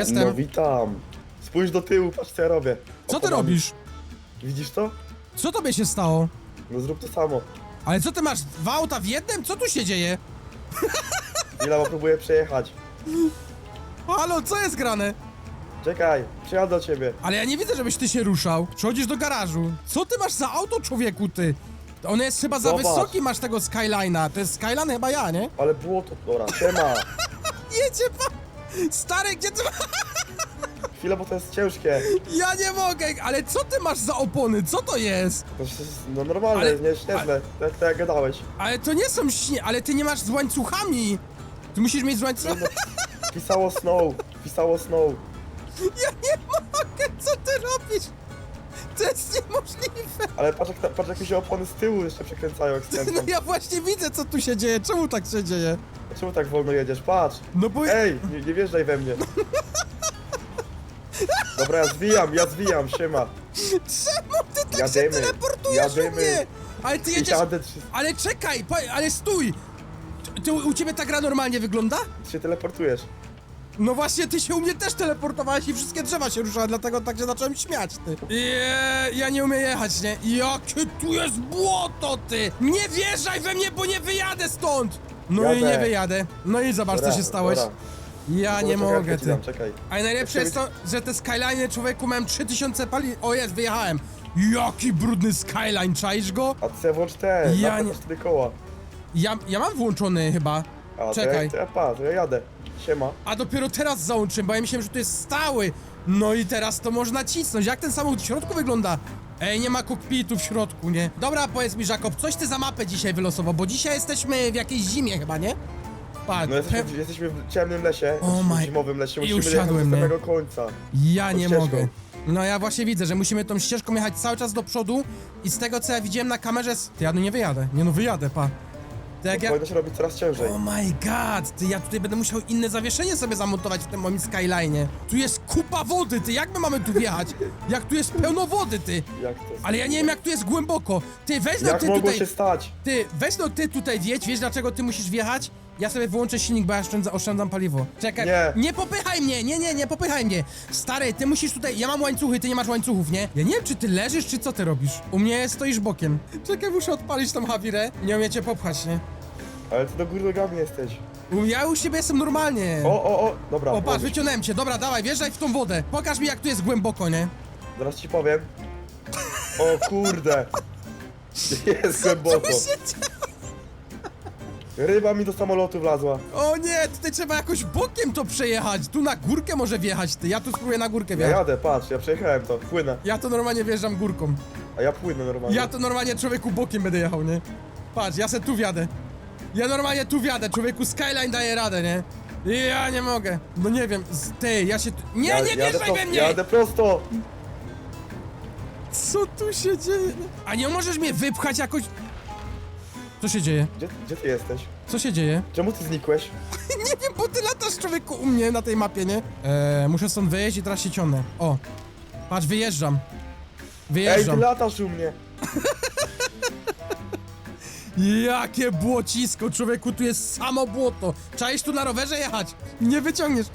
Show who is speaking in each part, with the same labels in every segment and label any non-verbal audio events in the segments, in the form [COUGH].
Speaker 1: Jestem.
Speaker 2: No witam. Spójrz do tyłu, patrz co ja robię.
Speaker 1: Co ty robisz?
Speaker 2: Widzisz to?
Speaker 1: Co tobie się stało?
Speaker 2: No zrób to samo.
Speaker 1: Ale co ty masz? Dwa auta w jednym? Co tu się dzieje?
Speaker 2: Chwila, bo próbuję przejechać.
Speaker 1: Halo, co jest grane?
Speaker 2: Czekaj, przyjadę do ciebie.
Speaker 1: Ale ja nie widzę, żebyś ty się ruszał. Przechodzisz do garażu. Co ty masz za auto, człowieku, ty? On jest chyba za
Speaker 2: Zobacz.
Speaker 1: wysoki, masz tego Skyline'a. To jest Skyline chyba ja, nie?
Speaker 2: Ale było to... Dobra, siema. [LAUGHS]
Speaker 1: Jedzie pan! Stary, gdzie ty... [LAUGHS]
Speaker 2: Chwila, bo to jest ciężkie.
Speaker 1: Ja nie mogę, ale co ty masz za opony? Co to jest?
Speaker 2: To jest no normalne,
Speaker 1: Ale-
Speaker 2: nie śnieżne. Tak, tak jak gadałeś.
Speaker 1: Ale to nie są śnie... Ale ty nie masz z łańcuchami! Ty musisz mieć z łańcuchami...
Speaker 2: Pisało snow, pisało snow. [LAUGHS]
Speaker 1: Ja nie mogę, co ty robisz? To jest niemożliwe!
Speaker 2: Ale patrz jak, patrz jak mi się opony z tyłu jeszcze przekręcają jak [LAUGHS]
Speaker 1: No
Speaker 2: skręcam.
Speaker 1: ja właśnie widzę, co tu się dzieje. Czemu tak się dzieje?
Speaker 2: Czemu tak wolno jedziesz? Patrz.
Speaker 1: No bo...
Speaker 2: Ej, nie, nie wjeżdżaj we mnie. Dobra, ja zwijam, ja zwijam, siema.
Speaker 1: Czemu ty tak
Speaker 2: Jadymy,
Speaker 1: się teleportujesz u
Speaker 2: jadymy.
Speaker 1: mnie? Ale ty jedziesz...
Speaker 2: Jadę, trzy-
Speaker 1: Ale czekaj, ale stój! Ty- Ty, u ciebie ta gra normalnie wygląda?
Speaker 2: ty się teleportujesz.
Speaker 1: No właśnie, ty się u mnie też teleportowałeś i wszystkie drzewa się ruszały, dlatego tak się zacząłem śmiać, ty. Je, ja nie umiem jechać, nie? Jakie tu jest błoto, ty! Nie wjeżdżaj we mnie, bo nie wyjadę stąd! No i
Speaker 2: Jadę.
Speaker 1: nie wyjadę. No i zobacz,
Speaker 2: Dobra,
Speaker 1: co się stałeś.
Speaker 2: dobra.
Speaker 1: Ja nie mogę,
Speaker 2: czekaj, ci
Speaker 1: ty.
Speaker 2: dam, Czekaj.
Speaker 1: A najlepsze jest to, że te skyline człowieku mają 3000 pali... O jest, wyjechałem. Jaki brudny skyline, czaisz go?
Speaker 2: A ty włącz te,
Speaker 1: Ja
Speaker 2: ja
Speaker 1: nie-
Speaker 2: nie... cztery koła.
Speaker 1: Ja, ja mam włączony chyba.
Speaker 2: A,
Speaker 1: Czekaj.
Speaker 2: To ja, to ja, pa, to ja jadę. Siema.
Speaker 1: A dopiero teraz załączyłem, bo ja myślałem, że to jest stały. No i teraz to można cisnąć. Jak ten samochód w środku wygląda? Ej, nie ma kokpitu w środku, nie? Dobra, powiedz mi, Jakob, coś ty za mapę dzisiaj wylosował, bo dzisiaj jesteśmy w jakiejś zimie chyba, nie? Patrz,
Speaker 2: No jesteśmy,
Speaker 1: pe-
Speaker 2: jesteśmy w ciemnym lesie,
Speaker 1: O
Speaker 2: jesteśmy
Speaker 1: my-
Speaker 2: w zimowym lesie,
Speaker 1: I
Speaker 2: musimy jechać
Speaker 1: usiadłem,
Speaker 2: do
Speaker 1: nie?
Speaker 2: samego końca.
Speaker 1: ja nie
Speaker 2: ścieżką.
Speaker 1: mogę. No ja właśnie widzę, że musimy tą ścieżką jechać cały czas do przodu i z tego co ja widziałem na kamerze... s- Ty, ja no nie wyjadę. Nie no, wyjadę, pa. To jak ja...
Speaker 2: Powinno się robić coraz ciężej.
Speaker 1: Oh my god, ty, ja tutaj będę musiał inne zawieszenie sobie zamontować w tym moim skyline'ie. Tu jest kupa wody, ty, jak my mamy tu wjechać? [LAUGHS] Jak tu jest pełno wody, ty?
Speaker 2: Jak to jest?
Speaker 1: Ale ja nie wiem, jak tu jest głęboko. Ty, weź no
Speaker 2: Jak
Speaker 1: ty
Speaker 2: mogło
Speaker 1: tutaj,
Speaker 2: się stać?
Speaker 1: ty, weź no ty tutaj wjedź, wiesz dlaczego ty musisz wjechać? Ja sobie wyłączę silnik, bo ja oszczędzam, oszczędzam paliwo. Czekaj,
Speaker 2: Nie.
Speaker 1: nie popychaj mnie, nie, nie, nie popychaj mnie. Stary, ty musisz tutaj, ja mam łańcuchy, ty nie masz łańcuchów, nie? Ja nie wiem, czy ty leżysz, czy co ty robisz. U mnie stoisz bokiem. Czekaj, muszę odpalić tą hawirę. Nie umiecie popchać, nie?
Speaker 2: Ale ty do góry nogami jesteś.
Speaker 1: U- Ja u siebie jestem normalnie.
Speaker 2: O, o, o, dobra.
Speaker 1: O, patrz, wyciągnąłem cię. Dobra, dawaj, wjeżdżaj w tą wodę. Pokaż mi, jak tu jest głęboko, nie?
Speaker 2: Zaraz ci powiem. O kurde. [LAUGHS] Jest głęboko.
Speaker 1: Tu się dzieje?
Speaker 2: Ryba mi do samolotu wlazła.
Speaker 1: O nie, tutaj trzeba jakoś bokiem to przejechać. Tu na górkę może wjechać, ty. Ja tu spróbuję na górkę
Speaker 2: Ja
Speaker 1: wjechać.
Speaker 2: jadę, patrz, ja przejechałem to, płynę.
Speaker 1: Ja to normalnie wjeżdżam górką.
Speaker 2: A ja płynę normalnie.
Speaker 1: Ja to normalnie człowieku bokiem będę jechał, nie? Patrz, ja se tu wjadę. Ja normalnie tu wjadę, człowieku Skyline daje radę, nie? Ja nie mogę. No nie wiem, z- ty, ja się tu... Nie,
Speaker 2: Ja-
Speaker 1: nie
Speaker 2: jadę
Speaker 1: wjeżdżaj we mnie!
Speaker 2: Jadę prosto.
Speaker 1: Co tu się dzieje? A nie możesz mnie wypchać jakoś... Co się dzieje?
Speaker 2: Gdzie, gdzie ty jesteś?
Speaker 1: Co się dzieje?
Speaker 2: Czemu ty znikłeś? [LAUGHS]
Speaker 1: Nie wiem, bo ty latasz człowieku u mnie na tej mapie, nie? Eee, muszę stąd wyjeść i teraz się ciągnę. O, patrz, wyjeżdżam.
Speaker 2: Ej, ty
Speaker 1: Wyjeżdżam.
Speaker 2: latasz u mnie. [LAUGHS]
Speaker 1: Jakie błocisko, człowieku, tu jest samo błoto. Czaisz tu na rowerze jechać? Nie wyciągniesz.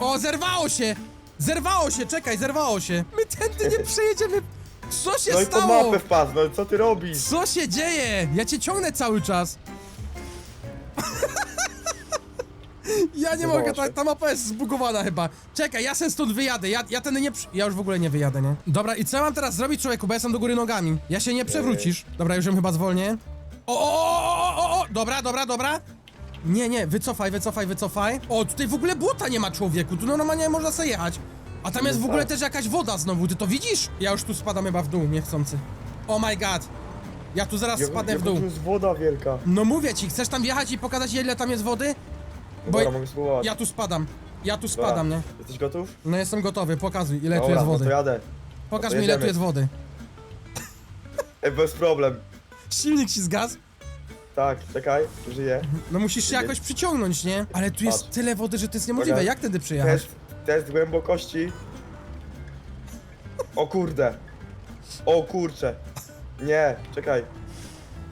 Speaker 1: O, zerwało się! Zerwało się, czekaj, zerwało się. My tędy nie [LAUGHS] przejedziemy. Co się
Speaker 2: No i po
Speaker 1: stało?
Speaker 2: mapę wpadł, no co ty robisz?
Speaker 1: Co się dzieje? Ja cię ciągnę cały czas. [LAUGHS] Ja nie mogę, ta, ta mapa jest zbugowana chyba. Czekaj, ja sen stąd wyjadę, ja, ja ten nie przy... Ja już w ogóle nie wyjadę, nie? Dobra, i co ja mam teraz zrobić, człowieku, bo ja jestem do góry nogami. Ja się nie przewrócisz. Dobra, już ją chyba zwolnię. O, o, o, o, o, o, dobra, dobra, dobra. Nie, nie, wycofaj, wycofaj, wycofaj. O, tutaj w ogóle błota nie ma, człowieku, tu normalnie można sobie jechać. A tam jest w ogóle też jakaś woda znowu, ty to widzisz? Ja już tu spadam chyba w dół, niechcący. Oh my god. Ja tu zaraz spadnę w dół.
Speaker 2: Tu jest woda wielka.
Speaker 1: No mówię ci, chcesz tam wjechać i pokazać ile tam jest wody? Bo
Speaker 2: Dobra, mogę spróbować.
Speaker 1: ja tu spadam. Ja tu
Speaker 2: Dobra.
Speaker 1: spadam, nie?
Speaker 2: Jesteś gotów?
Speaker 1: No jestem gotowy, pokazuj ile tu
Speaker 2: Dobra,
Speaker 1: jest
Speaker 2: no
Speaker 1: wody.
Speaker 2: to jadę.
Speaker 1: Pokaż
Speaker 2: to
Speaker 1: mi ile tu jest wody.
Speaker 2: Ej, bez problem.
Speaker 1: Silnik ci zgasł?
Speaker 2: Tak, czekaj, żyję.
Speaker 1: No musisz się jakoś przyciągnąć, nie? Ale tu jest
Speaker 2: Patrz.
Speaker 1: tyle wody, że to jest niemożliwe.
Speaker 2: Uwaga.
Speaker 1: Jak tędy przyjechać?
Speaker 2: Test, test głębokości. O kurde. O kurcze. Nie, czekaj.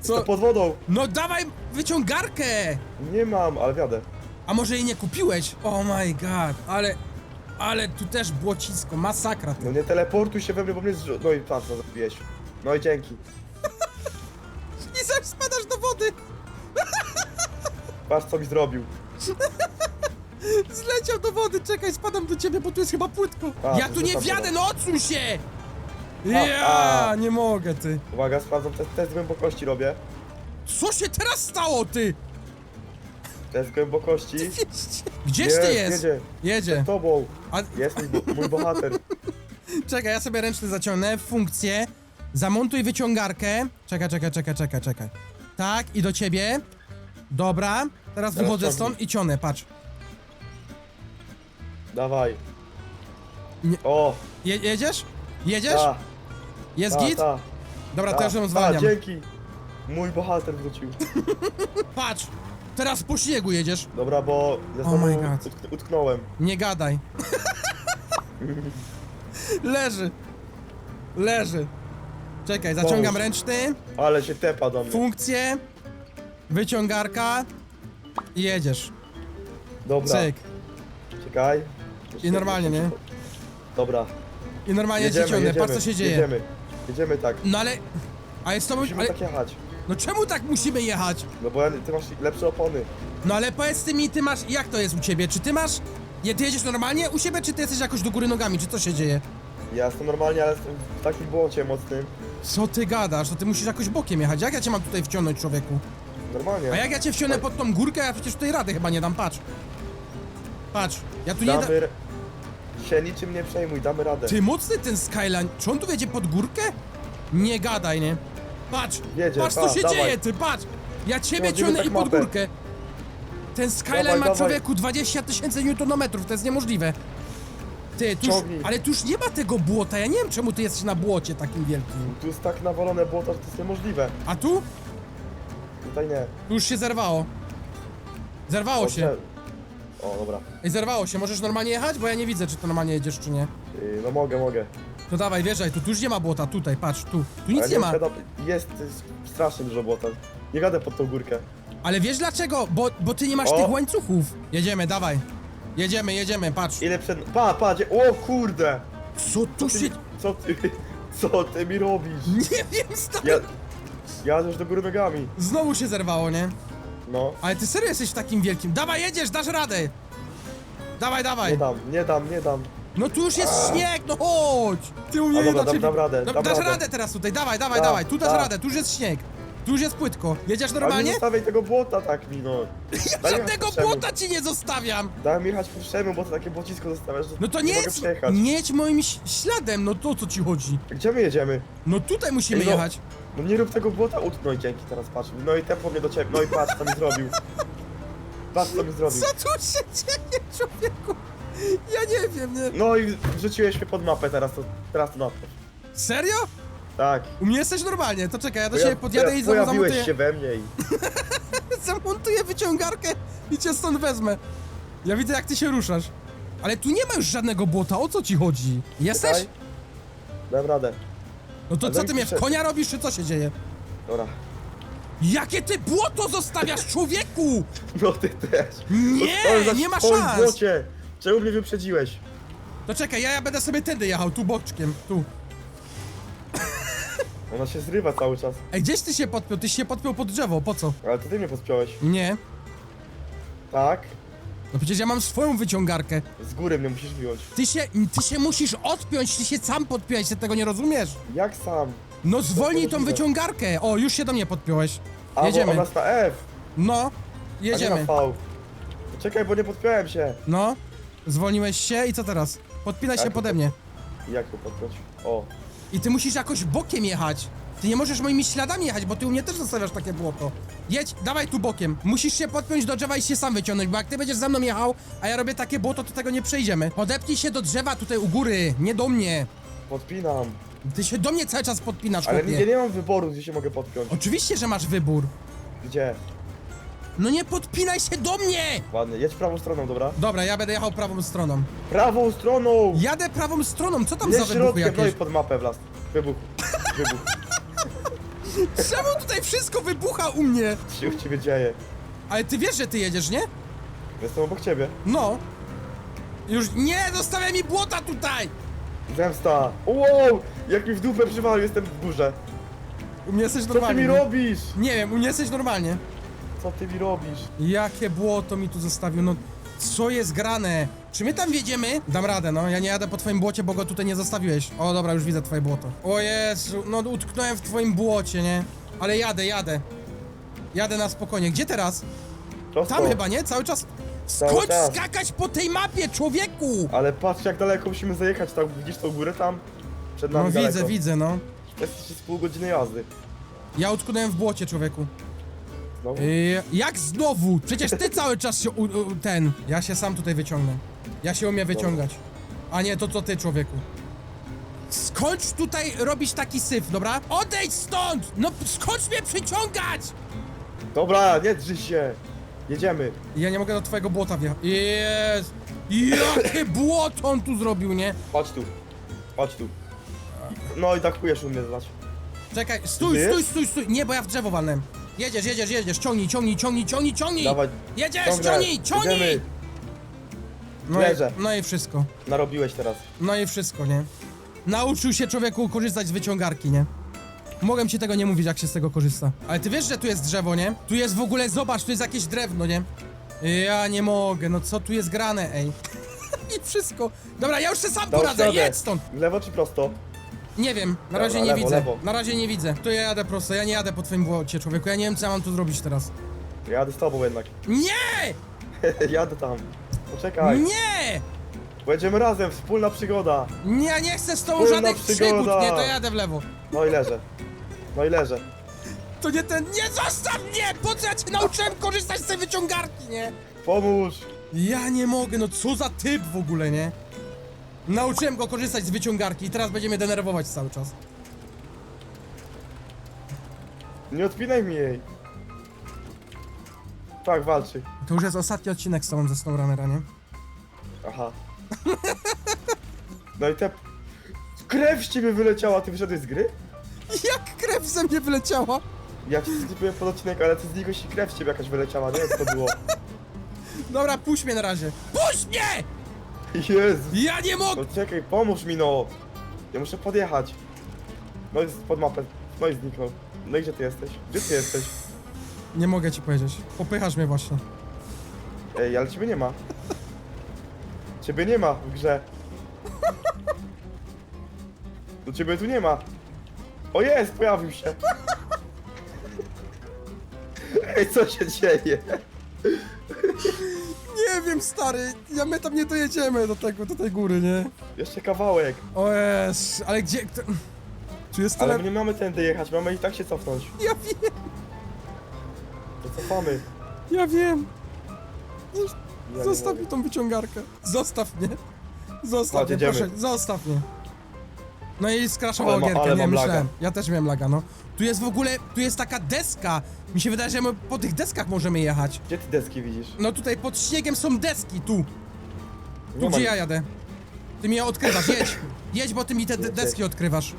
Speaker 1: Co?
Speaker 2: To pod wodą.
Speaker 1: No dawaj wyciągarkę!
Speaker 2: Nie mam, ale wiadę.
Speaker 1: A może jej nie kupiłeś? Oh my god, ale... Ale tu też błocisko, masakra.
Speaker 2: No nie teleportuj się we mnie, bo mnie zrzu... No i patrz, co zrobiłeś. No i dzięki. [LAUGHS]
Speaker 1: I zaś spadasz do wody!
Speaker 2: Patrz, co mi zrobił. [LAUGHS]
Speaker 1: Zleciał do wody, czekaj, spadam do ciebie, bo tu jest chyba płytko.
Speaker 2: A,
Speaker 1: ja tu nie
Speaker 2: rzucam
Speaker 1: wjadę, no odsuń się!
Speaker 2: A,
Speaker 1: Ja
Speaker 2: a.
Speaker 1: nie mogę, ty.
Speaker 2: Uwaga, sprawdzam, test, test głębokości robię.
Speaker 1: Co się teraz stało, ty?
Speaker 2: Test głębokości.
Speaker 1: Gdzieś
Speaker 2: Jest,
Speaker 1: ty jest?
Speaker 2: jedzie.
Speaker 1: Jedzie.
Speaker 2: Tobą.
Speaker 1: A,
Speaker 2: Jest mój, bo, mój bohater. [LAUGHS]
Speaker 1: czekaj, ja sobie ręczny zaciągnę, funkcję, zamontuj wyciągarkę. Czekaj, czekaj, czekaj, czekaj, czekaj. Tak, i do ciebie. Dobra, teraz wychodzę
Speaker 2: ciągnij.
Speaker 1: stąd i ciągnę, patrz.
Speaker 2: Dawaj.
Speaker 1: Nie-
Speaker 2: O,
Speaker 1: Je jedziesz? Jedziesz?
Speaker 2: ta,
Speaker 1: Jest
Speaker 2: ta,
Speaker 1: git?
Speaker 2: ta,
Speaker 1: Dobra,
Speaker 2: ta,
Speaker 1: to ja
Speaker 2: ta,
Speaker 1: zwalniam.
Speaker 2: dzięki. Mój bohater wrócił. [LAUGHS]
Speaker 1: Patrz, teraz po śniegu jedziesz.
Speaker 2: Dobra, bo ja
Speaker 1: Oh
Speaker 2: znowu
Speaker 1: my God.
Speaker 2: utk utknąłem.
Speaker 1: Nie gadaj. [LAUGHS] Leży. Leży. Czekaj, zaciągam
Speaker 2: Boże.
Speaker 1: ręczny,
Speaker 2: Ale się tepa do mnie.
Speaker 1: funkcję, wyciągarka i jedziesz.
Speaker 2: Dobra,
Speaker 1: Cyk.
Speaker 2: czekaj.
Speaker 1: I normalnie, nie?
Speaker 2: Dobra,
Speaker 1: I normalnie cię ciągnę, patrz co się dzieje.
Speaker 2: Jedziemy, jedziemy tak.
Speaker 1: No ale... A jest to...
Speaker 2: Musimy
Speaker 1: Ale,
Speaker 2: tak jechać.
Speaker 1: no czemu tak musimy jechać?
Speaker 2: No bo ja, ty masz lepsze opony.
Speaker 1: No ale powiedz ty mi, ty masz... Jak to jest u ciebie? Czy ty masz... Je, ty jedziesz normalnie u siebie, czy ty jesteś jakoś do góry nogami? Czy co się dzieje?
Speaker 2: Ja jestem normalnie, ale jestem w takim błocie mocnym.
Speaker 1: Co ty gadasz? To ty musisz jakoś bokiem jechać. Jak ja cię mam tutaj wciągnąć, człowieku?
Speaker 2: Normalnie.
Speaker 1: A jak ja cię wciągnę pod tą górkę, ja przecież tutaj rady chyba nie dam, patrz. Patrz, ja tu nie da...
Speaker 2: Damy... Się niczym nie przejmuj, damy radę.
Speaker 1: Ty mocny ten Skyline, czy on tu wiedzie pod górkę? Nie gadaj, nie? Patrz,
Speaker 2: Jedzie,
Speaker 1: patrz co
Speaker 2: pa,
Speaker 1: się
Speaker 2: dawaj.
Speaker 1: dzieje, ty, patrz! Ja ciebie
Speaker 2: Chodzimy
Speaker 1: ciągnę
Speaker 2: tak
Speaker 1: i pod
Speaker 2: mapę.
Speaker 1: górkę. Ten Skyline
Speaker 2: Dawaj,
Speaker 1: ma
Speaker 2: dawaj.
Speaker 1: człowieku 20 tysięcy newtonometrów, to jest niemożliwe. Ty, tu już,
Speaker 2: Ciągnij.
Speaker 1: ale tu już nie ma tego błota, ja nie wiem czemu ty jesteś na błocie takim wielkim.
Speaker 2: Tu jest tak nawalone błoto, że to jest niemożliwe.
Speaker 1: A tu?
Speaker 2: Tutaj nie.
Speaker 1: Tu już się zerwało. Zerwało się.
Speaker 2: Dobrze. O, dobra.
Speaker 1: Ej, zerwało się, możesz normalnie jechać? Bo ja nie widzę, czy to normalnie jedziesz, czy nie.
Speaker 2: Yy, no mogę, mogę.
Speaker 1: To dawaj, wjeżdżaj, tu, tu już nie ma błota, tutaj, patrz, tu. Tu nic
Speaker 2: Ale
Speaker 1: nie ma.
Speaker 2: Świadom... Jest, strasznie dużo błota. Nie gadę pod tą górkę.
Speaker 1: Ale wiesz dlaczego? Bo, bo ty nie masz
Speaker 2: O!
Speaker 1: tych łańcuchów. Jedziemy, dawaj. Jedziemy, jedziemy, patrz.
Speaker 2: Ile przed... Pa, pa, gdzie... O kurde!
Speaker 1: Co tu
Speaker 2: Ty,
Speaker 1: się...
Speaker 2: co ty... Co ty mi robisz? [LAUGHS]
Speaker 1: Nie wiem, stary.
Speaker 2: Ja... Jadę już do góry nogami.
Speaker 1: Znowu się zerwało, nie?
Speaker 2: No.
Speaker 1: Ale ty serio jesteś w takim wielkim. Dawaj, jedziesz, dasz radę. Dawaj,
Speaker 2: Nie
Speaker 1: dawaj.
Speaker 2: dam, nie dam, nie dam.
Speaker 1: No tu już jest śnieg, no chodź. Ty u mnie
Speaker 2: A dobra, dam- dam radę, dam
Speaker 1: dasz
Speaker 2: radę.
Speaker 1: radę teraz tutaj, dawaj, dawaj,
Speaker 2: Tak,
Speaker 1: dawaj. Tu dasz
Speaker 2: tak.
Speaker 1: radę, tu już jest śnieg. Tu już jest płytko. Jedziesz
Speaker 2: Ale nie
Speaker 1: normalnie?
Speaker 2: zostawiaj tego błota tak mi, no. Daj mi
Speaker 1: Żadnego
Speaker 2: jechać po
Speaker 1: błota ci nie zostawiam.
Speaker 2: Daj mi jechać po wszemu, bo to takie błocisko zostawiasz, że
Speaker 1: No to nie
Speaker 2: mogę
Speaker 1: jedź,
Speaker 2: przejechać.
Speaker 1: nie jedź moim ś- śladem, no to o co ci chodzi?
Speaker 2: Gdzie my jedziemy?
Speaker 1: No tutaj musimy
Speaker 2: Ej, no.
Speaker 1: jechać.
Speaker 2: No nie rób tego błota, ut... I dzięki, teraz patrz. No i tepło mnie do ciebie, no i patrz co mi zrobił. Patrz co mi zrobił.
Speaker 1: Co tu się dzieje, człowieku? Ja nie wiem, nie.
Speaker 2: No i wrzuciłeś mnie pod mapę teraz, to teraz to napraw.
Speaker 1: Serio?
Speaker 2: Tak.
Speaker 1: U mnie jesteś normalnie, to czekaj, ja do
Speaker 2: Poja-
Speaker 1: siebie podjadę
Speaker 2: poja-
Speaker 1: i znowu
Speaker 2: Pojawiłeś
Speaker 1: zamontuję,
Speaker 2: się we mnie i... [LAUGHS]
Speaker 1: zamontuję wyciągarkę i cię stąd wezmę. Ja widzę jak ty się ruszasz. Ale tu nie ma już żadnego błota, o co ci chodzi? Jesteś?
Speaker 2: Czekaj. Dam radę.
Speaker 1: No to
Speaker 2: Ale
Speaker 1: co ty mnie w konia robisz, czy co się dzieje?
Speaker 2: Dobra.
Speaker 1: Jakie ty błoto zostawiasz, [LAUGHS] człowieku?
Speaker 2: No ty też.
Speaker 1: Nie,
Speaker 2: za
Speaker 1: nie ma
Speaker 2: swoim
Speaker 1: szans.
Speaker 2: błocie. Czemu mnie wyprzedziłeś?
Speaker 1: To czekaj, ja, ja będę sobie tędy jechał, tu boczkiem, tu.
Speaker 2: Ona się zrywa cały czas.
Speaker 1: Ej, gdzieś ty się podpiął? Ty się podpiął pod drzewo, po co?
Speaker 2: Ale to ty mnie podpiąłeś.
Speaker 1: Nie.
Speaker 2: Tak?
Speaker 1: No przecież ja mam swoją wyciągarkę.
Speaker 2: Z góry mnie musisz wyjąć.
Speaker 1: Ty się, ty się musisz odpiąć, ty się sam podpiąłeś, ty tego nie rozumiesz?
Speaker 2: Jak sam?
Speaker 1: No zwolnij tą
Speaker 2: możliwe.
Speaker 1: wyciągarkę. O, już się do mnie podpiąłeś.
Speaker 2: A, bo
Speaker 1: Jedziemy.
Speaker 2: ona jest na F,
Speaker 1: No,
Speaker 2: a nie na
Speaker 1: jedziemy.
Speaker 2: V. To Czekaj, bo nie podpiąłem się.
Speaker 1: No, zwolniłeś się i co teraz? Podpinaj się
Speaker 2: Jak
Speaker 1: pode
Speaker 2: pod-
Speaker 1: mnie.
Speaker 2: Jak to podpiąć? O.
Speaker 1: I ty musisz jakoś bokiem jechać. Ty nie możesz moimi śladami jechać, bo ty u mnie też zostawiasz takie błoto. Jedź, dawaj tu bokiem. Musisz się podpiąć do drzewa i się sam wyciągnąć, bo jak ty będziesz za mną jechał, a ja robię takie błoto, to tego nie przejdziemy. Podepnij się do drzewa tutaj u góry, nie do mnie.
Speaker 2: Podpinam.
Speaker 1: Ty się do mnie cały czas podpinasz,
Speaker 2: Ale
Speaker 1: chłopie.
Speaker 2: nie, nie mam wyboru, gdzie się mogę podpiąć.
Speaker 1: Oczywiście, że masz wybór.
Speaker 2: Gdzie?
Speaker 1: No nie podpinaj się do mnie!
Speaker 2: Ładnie, jedź prawą stroną, dobra?
Speaker 1: Dobra, ja będę jechał prawą stroną.
Speaker 2: Prawą stroną!
Speaker 1: Jadę prawą stroną, co tam
Speaker 2: Jedź
Speaker 1: za wybuchy
Speaker 2: środkiem, no i
Speaker 1: jakieś?
Speaker 2: pod mapę wlazł. Wybuch. Wybuch. [LAUGHS]
Speaker 1: Czemu tutaj wszystko wybucha u mnie?
Speaker 2: Co się u ciebie dzieje?
Speaker 1: Ale ty wiesz, że ty jedziesz, nie?
Speaker 2: Jestem obok ciebie.
Speaker 1: No. Już nie, zostawiaj mi błota tutaj!
Speaker 2: Zemsta! Wow! Jak mi w dupę przywalił, jestem w górze.
Speaker 1: U mnie jesteś
Speaker 2: Co ty mi
Speaker 1: nie?
Speaker 2: robisz?
Speaker 1: Nie wiem, u mnie jesteś normalnie.
Speaker 2: Co ty mi robisz?
Speaker 1: Jakie błoto mi tu zostawił, no co jest grane? Czy my tam wjedziemy? Dam radę, no, ja nie jadę po twoim błocie, bo go tutaj nie zostawiłeś. O, dobra, już widzę twoje błoto. O Jezu, no utknąłem w twoim błocie, nie? Ale jadę, jadę. Jadę na spokojnie. Gdzie teraz?
Speaker 2: Prosto.
Speaker 1: Tam chyba, nie? Cały czas... Skocz
Speaker 2: czas.
Speaker 1: skakać po tej mapie, człowieku!
Speaker 2: Ale patrz jak daleko musimy zajechać, tam widzisz tą górę tam? Przed nami
Speaker 1: No widzę,
Speaker 2: daleko.
Speaker 1: widzę, no.
Speaker 2: To jest jeszcze z pół godziny jazdy.
Speaker 1: Ja utknąłem w błocie, człowieku.
Speaker 2: Znowu?
Speaker 1: Yy, jak znowu? Przecież ty cały czas się u, u, ten. Ja się sam tutaj wyciągnę. Ja się umiem wyciągać. A nie to co ty, człowieku. Skończ tutaj robić taki syf, dobra? Odejdź stąd! No skończ mnie przyciągać!
Speaker 2: Dobra, nie drzyj się! Jedziemy.
Speaker 1: Ja nie mogę do twojego błota wjechać. Jest! Jakie błoto on tu zrobił, nie?
Speaker 2: Chodź tu. Chodź tu. No i tak chujesz u mnie znać.
Speaker 1: Czekaj, stój,
Speaker 2: Ty?
Speaker 1: stój, stój, stój! Nie, bo ja w drzewo walnę. Jedziesz, jedziesz, jedziesz, ciągnij, ciągnij, ciągnij, ciągnij, ciągnij!
Speaker 2: Dawaj.
Speaker 1: Jedziesz,
Speaker 2: ciągnę.
Speaker 1: ciągnij, ciągnij!
Speaker 2: Jedziemy.
Speaker 1: No i,
Speaker 2: Leżę.
Speaker 1: no i wszystko.
Speaker 2: Narobiłeś teraz.
Speaker 1: No i wszystko, nie? Nauczył się człowieku korzystać z wyciągarki, nie? Mogłem ci tego nie mówić, jak się z tego korzysta. Ale ty wiesz, że tu jest drzewo, nie? Tu jest w ogóle, zobacz, tu jest jakieś drewno, nie? Ja nie mogę, no co tu jest grane, ej? [LAUGHS] I wszystko. Dobra, ja już się sam
Speaker 2: Dał
Speaker 1: poradzę, jedź stąd!
Speaker 2: Lewo czy prosto?
Speaker 1: Nie wiem, na
Speaker 2: Dobra,
Speaker 1: razie nie
Speaker 2: lewo,
Speaker 1: widzę.
Speaker 2: lewo.
Speaker 1: Na razie nie widzę. Tu ja jadę prosto, ja nie jadę po twoim błocie, człowieku. Ja nie wiem, co ja mam tu zrobić teraz.
Speaker 2: Jadę z tobą jednak.
Speaker 1: Nie! [LAUGHS]
Speaker 2: Jadę tam. Poczekaj.
Speaker 1: Nie!
Speaker 2: Będziemy razem, wspólna przygoda.
Speaker 1: Nie, ja nie chcę z tobą
Speaker 2: Wspólna
Speaker 1: żadnych przygód,
Speaker 2: przygoda.
Speaker 1: nie, to jadę w lewo.
Speaker 2: No i leżę. No i leżę.
Speaker 1: To nie ten. Nie zostaw mnie! Po co ja cię nauczyłem korzystać z tej wyciągarki, nie?
Speaker 2: Pomóż!
Speaker 1: Ja nie mogę, no co za typ w ogóle, nie? Nauczyłem go korzystać z wyciągarki i teraz będzie mnie denerwować cały czas.
Speaker 2: Nie odpinaj mi jej. Tak, walczy.
Speaker 1: To już jest ostatni odcinek z tobą ze SnowRunnera, nie?
Speaker 2: Aha. No i te... Krew z ciebie wyleciała, ty wyszedłeś z gry?
Speaker 1: Jak krew ze mnie wyleciała?
Speaker 2: Ja ci skipuję pod odcinek, ale ty znikłeś i krew z ciebie jakaś wyleciała, nie wiem co to było. [LAUGHS]
Speaker 1: Dobra, puść mnie na razie. Puść mnie!
Speaker 2: Jezu.
Speaker 1: Ja nie mogę!
Speaker 2: No czekaj, pomóż mi no! Ja muszę podjechać. No i pod mapę. No i zniknął. No i gdzie ty jesteś? Gdzie ty jesteś?
Speaker 1: Nie mogę ci powiedzieć. Popychasz mnie właśnie.
Speaker 2: Ej, ale ciebie nie ma. Ciebie nie ma w grze. Do ciebie tu nie ma. O jest, pojawił się. Ej, co się dzieje?
Speaker 1: Nie wiem, stary. Ja my tam nie dojedziemy do tego, do tej góry, nie?
Speaker 2: Jeszcze kawałek.
Speaker 1: O jest, ale gdzie... Kto... Tu jest
Speaker 2: Ale
Speaker 1: tyle...
Speaker 2: my nie mamy tędy jechać, mamy i tak się cofnąć.
Speaker 1: Ja wiem,
Speaker 2: To cofamy.
Speaker 1: ja wiem.
Speaker 2: Ja nie
Speaker 1: Zostaw
Speaker 2: mogę.
Speaker 1: mi tą wyciągarkę. Zostaw mnie. Zostaw
Speaker 2: Chodź,
Speaker 1: mnie,
Speaker 2: jedziemy.
Speaker 1: proszę, zostaw mnie. No i skraszowało
Speaker 2: Ale ma-
Speaker 1: gierkę,
Speaker 2: ale
Speaker 1: nie
Speaker 2: mam
Speaker 1: myślałem.
Speaker 2: laga.
Speaker 1: Ja też miałem laga, no. Tu jest w ogóle, tu jest taka deska. Mi się wydaje, że my po tych deskach możemy jechać.
Speaker 2: Gdzie ty deski widzisz?
Speaker 1: No tutaj pod śniegiem są deski, tu. Tu
Speaker 2: ma
Speaker 1: gdzie ja jadę. Ty mi je odkrywasz, jedź. Jedź, bo ty mi te de- deski odkrywasz.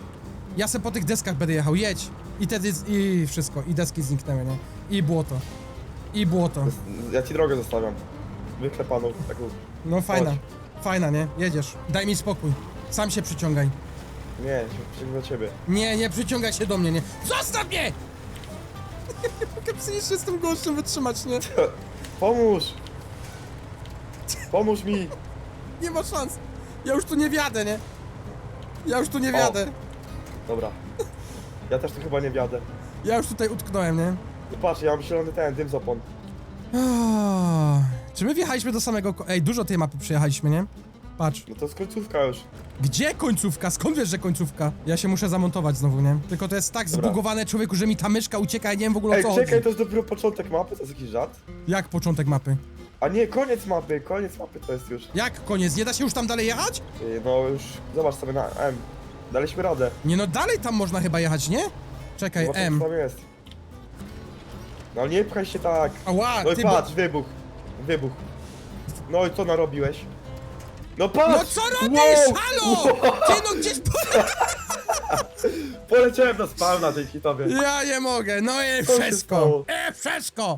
Speaker 1: Ja se po tych deskach będę jechał, jedź. I wtedy, z- i wszystko, i deski zniknęły, nie? I błoto. I błoto.
Speaker 2: Ja ci drogę zostawiam. Wyklepaną, taką.
Speaker 1: No fajna. Fajna, nie? Jedziesz. Daj mi spokój. Sam się przyciągaj.
Speaker 2: Nie, przyjdę do ciebie.
Speaker 1: Nie, nie przyciągaj się do mnie, nie. Zostaw mnie! Nie [LAUGHS] mogę psychicznie z tym gościem wytrzymać, nie?
Speaker 2: Pomóż! Pomóż mi!
Speaker 1: Nie ma szans. Ja już tu nie wjadę, nie? Ja już tu nie wjadę.
Speaker 2: Dobra. Ja też tu chyba nie wjadę.
Speaker 1: Ja już tutaj utknąłem, nie?
Speaker 2: No patrz, ja mam zielony ten, dym z opon.
Speaker 1: Ah, Czy my wjechaliśmy do samego... ko- Ej, dużo tej mapy przejechaliśmy, nie? Patrz.
Speaker 2: No to jest końcówka już.
Speaker 1: Gdzie końcówka? Skąd wiesz, że końcówka? Ja się muszę zamontować znowu, nie? Tylko to jest tak
Speaker 2: Dobra.
Speaker 1: zbugowane, człowieku, że mi ta myszka ucieka i nie wiem w ogóle o
Speaker 2: Ej,
Speaker 1: co
Speaker 2: czekaj,
Speaker 1: chodzi.
Speaker 2: to jest dopiero początek mapy? To jest jakiś żart?
Speaker 1: Jak początek mapy?
Speaker 2: A nie, koniec mapy, koniec mapy to jest już.
Speaker 1: Jak koniec? Nie da się już tam dalej jechać?
Speaker 2: Ej, No już, zobacz sobie na M. Daliśmy radę.
Speaker 1: Nie no, dalej tam można chyba jechać, nie? Czekaj,
Speaker 2: Zobacz,
Speaker 1: M.
Speaker 2: co tam jest. No nie pchaj się tak.
Speaker 1: Ała,
Speaker 2: No i
Speaker 1: ty bo...
Speaker 2: patrz, wybuch. Wybuch. No i co narobiłeś? No patrz!
Speaker 1: No co robisz?
Speaker 2: Wow!
Speaker 1: Halo! Ty no gdzieś... po- [LAUGHS]
Speaker 2: Poleciałem na spawna dzięki tobie.
Speaker 1: Ja nie mogę, no i wszystko.
Speaker 2: stało?
Speaker 1: E, wszystko.